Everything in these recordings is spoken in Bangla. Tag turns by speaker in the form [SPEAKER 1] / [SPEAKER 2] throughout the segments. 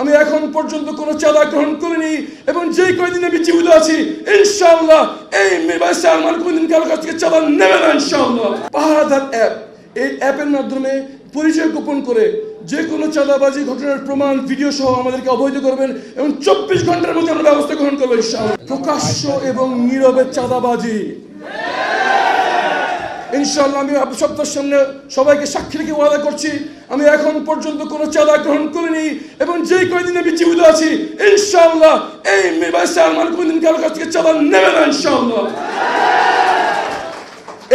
[SPEAKER 1] আমি এখন পর্যন্ত কোনো চাঁদা গ্রহণ করিনি এবং যে কয়দিন আমি জীবিত আছি, ইনশাআল্লাহ এই মেবাই সালমান কোনদিন কারও কাছ থেকে চাঁদা নেবে না, ইনশাআল্লাহ। পাহারাদার অ্যাপ, এই অ্যাপের মাধ্যমে পরিচয় গোপন করে যে কোনো চাঁদাবাজি ঘটনার প্রমাণ ভিডিও সহ আমাদেরকে অবহিত করবেন এবং চব্বিশ ঘণ্টার মধ্যে আমরা ব্যবস্থা গ্রহণ করব প্রকাশ্য এবং নীরবে চাঁদাবাজি। ইনশাআল্লাহ আমি সপ্তাহের সামনে সবাইকে সাক্ষী রেখে ওয়াদা করছি। আমি এখন পর্যন্ত কোনো চাঁদা গ্রহণ করিনি এবং যে কয়দিন আমি জীবিত আছি, ইনশাআল্লাহ এই মেবাই সালমান কোনদিন কারও কাছ থেকে চাঁদা নেবে না, ইনশাআল্লাহ।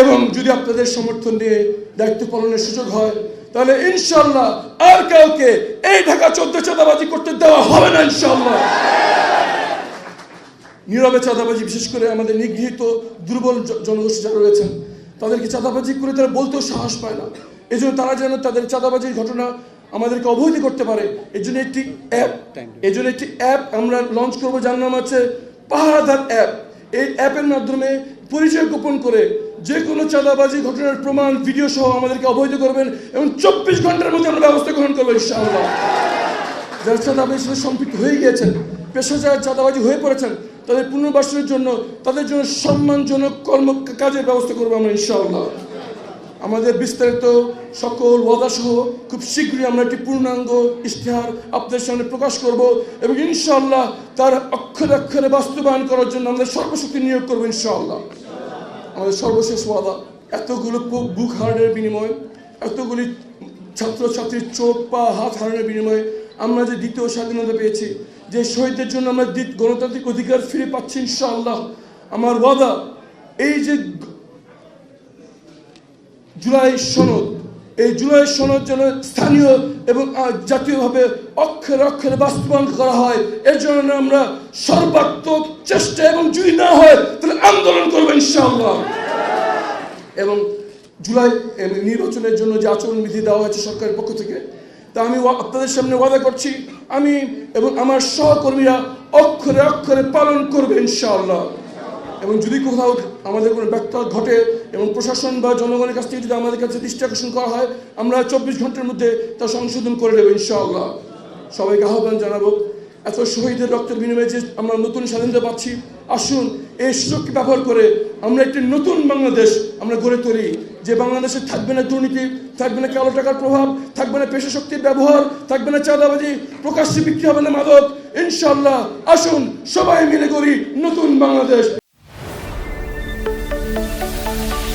[SPEAKER 1] এবং যদি আপনাদের সমর্থন নিয়ে দায়িত্ব পালনের সুযোগ হয়, তাহলে ইনশাআল্লাহ আর কাউকে এই ঢাকা চোদ্দ চাঁদাবাজি করতে দেওয়া হবে না, ইনশাআল্লাহ। নীরবে চাঁদাবাজি, বিশেষ করে আমাদের নিগৃহীত দুর্বল জনগোষ্ঠী যারা রয়েছেন, তাদেরকে চাঁদাবাজি করে তারা বলতেও সাহস পায় না। এই জন্য তারা যেন তাদের চাঁদাবাজির ঘটনা আমাদেরকে অবহিত করতে পারে। এই জন্য একটি অ্যাপ। এই জন্য একটি অ্যাপ আমরা লঞ্চ করব যার নাম আছে পাহারাদার অ্যাপ। এই অ্যাপের মাধ্যমে পরিচয় গোপন করে যে কোনো চাঁদাবাজি ঘটনার প্রমাণ ভিডিও সহ আমাদেরকে অবহিত করবেন এবং চব্বিশ ঘণ্টার মধ্যে আমরা ব্যবস্থা গ্রহণ করব ইনশাআল্লাহ। যারা চাঁদাবাজির সাথে সম্পৃক্ত হয়ে গিয়েছেন পেশাদার চাঁদাবাজি হয়ে পড়েছেন তাদের পুনর্বাসনের জন্য তাদের জন্য সম্মানজনক কর্ম কাজের ব্যবস্থা করব আমরা ইনশাআল্লাহ। আমাদের বিস্তারিত সকল ওয়াদা সহ খুব শীঘ্রই আমরা একটি পূর্ণাঙ্গ ইশতেহার আপনাদের সামনে প্রকাশ করব এবং ইনশাআল্লাহ তার অক্ষরে অক্ষরে বাস্তবায়ন করার জন্য আমাদের সর্বশক্তি নিয়োগ করব ইনশাআল্লাহ। আমাদের সর্বশেষ ওয়াদা, এতগুলো বুক হারানোর বিনিময়ে, এতগুলি ছাত্রছাত্রীর চোখ, পা, হাত হারানোর বিনিময়ে আমরা যে দ্বিতীয় স্বাধীনতা পেয়েছি, যে শহীদদের জন্য আমরা গণতান্ত্রিক অধিকার ফিরে পাচ্ছি ইনশাআল্লাহ। আমার ওয়াদা, এই যে জুলাই সনদ। এই জুলাই সনদ যেন স্থানীয় এবং জাতীয়ভাবে অক্ষরে অক্ষরে বাস্তবায়ন করা হয়, এর জন্য আমরা সর্বাত্মক চেষ্টা এবং যদি না হয়, তাহলে আন্দোলন করব ইনশাআল্লাহ। এবং জুলাই নির্বাচনের জন্য যে আচরণবিধি দেওয়া হয়েছে সরকারের পক্ষ থেকে, তা আমি আপনাদের সামনে ওয়াদা করছি, আমি এবং আমার সহকর্মীরা অক্ষরে অক্ষরে পালন করবে ইনশাআল্লাহ। এবং যদি কোথাও আমাদের কোনো ব্যর্থ ঘটে এবং প্রশাসন বা জনগণের কাছ থেকে যদি আমাদের কাছে দৃষ্টি আকর্ষণ করা হয়, আমরা চব্বিশ ঘণ্টার মধ্যে তা সংশোধন করে দেবো ইনশাআল্লাহ। সবাইকে আহ্বান জানাব, এত শহীদের রক্তের বিনিময়ে যে আমরা নতুন স্বাধীনতা পাচ্ছি, আসুন এই সুযোগকে ব্যবহার করে আমরা একটি নতুন বাংলাদেশ আমরা গড়ে তুলি। যে বাংলাদেশে থাকবে না দুর্নীতি, থাকবে না কালো টাকার প্রভাব, থাকবে না পেশা শক্তির ব্যবহার, থাকবে না চাঁদাবাজি, প্রকাশ্যে বিক্রি হবে না মাদক ইনশাল্লাহ আসুন সবাই মিলে করি নতুন বাংলাদেশ। Thank you.